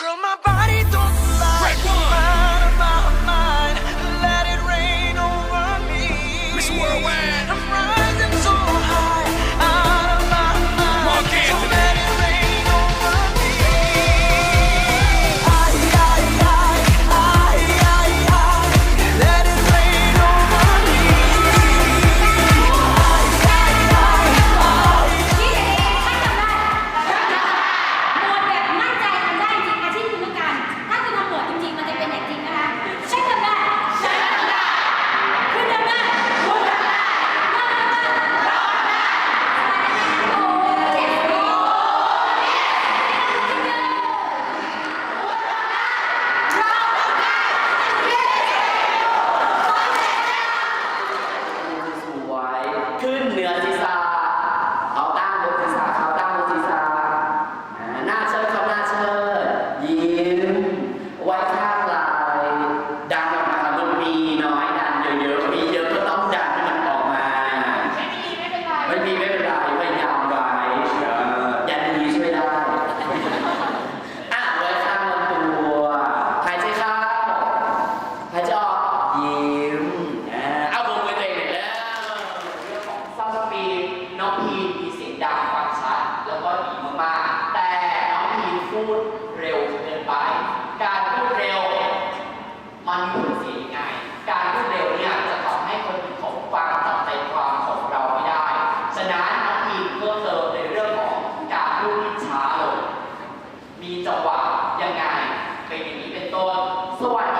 Girl, my body don't ดังฟังชัดแล้วก็ดีมากๆ แต่น้องพีพูดเร็วเกินไป การพูดเร็ว มันมีผลเสียยังไง การพูดเร็วเนี่ยจะทำให้คนอื่นเขาฟังจับใจความของเราไม่ได้ ฉะนั้นน้องพีเพิ่มเติมในเรื่องของการพูดที่ช้าลง มีจังหวะยังไงเป็นอย่างนี้เป็นต้นสวัสดี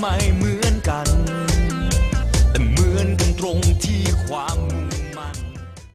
ไม่เหมือนกัน แต่เหมือนกันตรงที่ความ